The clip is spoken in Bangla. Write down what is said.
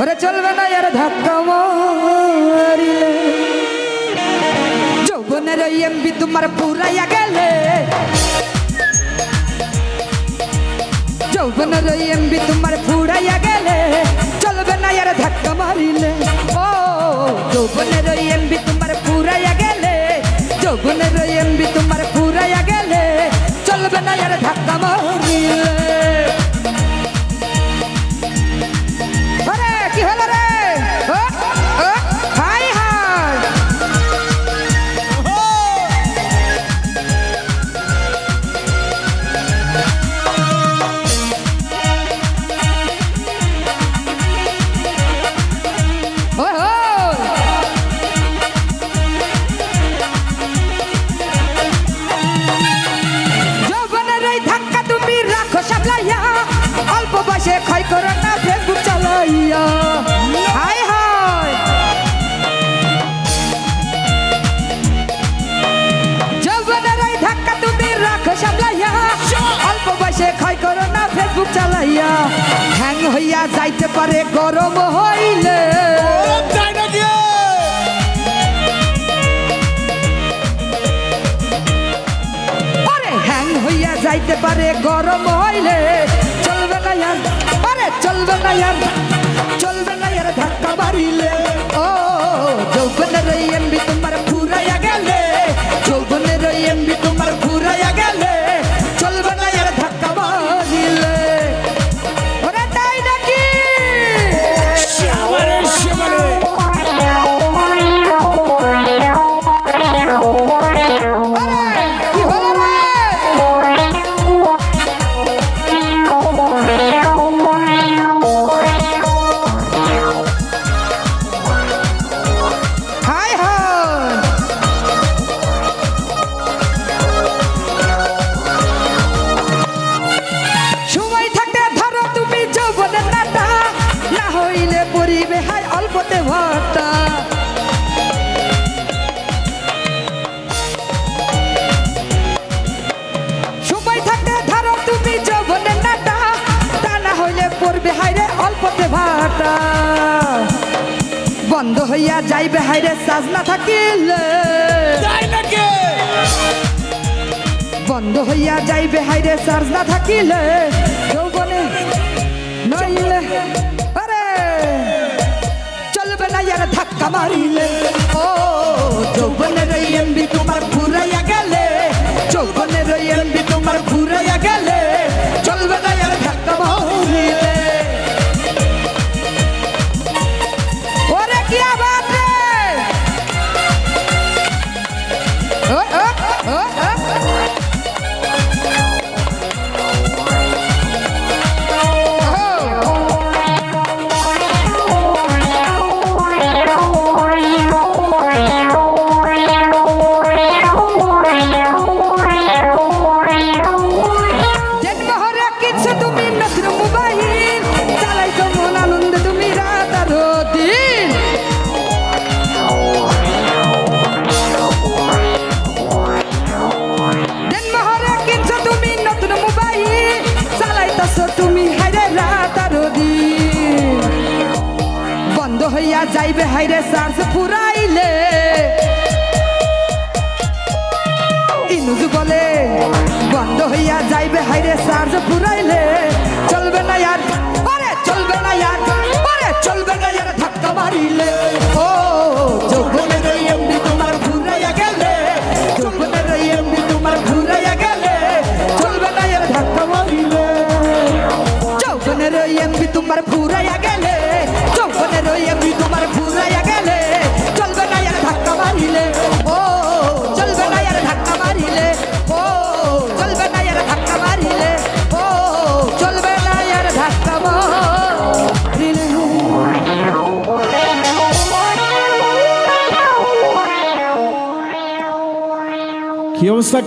ওরে চলবে না আর ধাক্কা মারিলে যৌবনের ওই এমবি তোমার পুরাইয়া গেলে যৌবনের ওই এমবি তোমার ফুরাইয়া গেলে চলবে না আর ধাক্কা মারিলে ও যৌবনের ওই এমবি তোমার ফুরাইয়া গেলে যৌবনের ওই এমবি তোমার ফুরাইয়া গেলে চলবে না আর ধাক্কা মারিলে চালাইয়া হাই হাই। যৌবনের ধাক্কা তুমি রাখো সামলাইয়া। অল্প বয়সে ক্ষয় করো না ফেসবুক চালাইয়া। হ্যাং হইয়া যাইতে পারে, গরম হইলে। হ্যাং যাইতে পারে, গরম হইলে। চলবে না চলবে না ইয়ার চলবে না ইয়ার ধাক্কা মারিলে। ও যৌবনের ওই ভর্তা সময় থাকতে ধরো তুমি যৌবনের নাটা তা না হইলে পড়বে হাইরে অল্পতে ভাটা বন্ধ হইয়া যাইবে হাইরে সাজ না থাকিলে। বন্ধ হইয়া যাইবে হাইরে চার্জ না থাকিলে। যৌবনে নইলে মারিলে হইয়া যাইবে, হাইরে চার্জ ফুরাইলে ইনুজ বলে, বন্ধ হইয়া যাইবে, হাইরে চার্জ ফুরাইলে চলবে না ইয়ার আরে চলবে না ইয়ার আরে চলবে না ইয়ার ধাক্কা মারিলে। ও যৌবনের ওই এমবি তোমার Digamos, está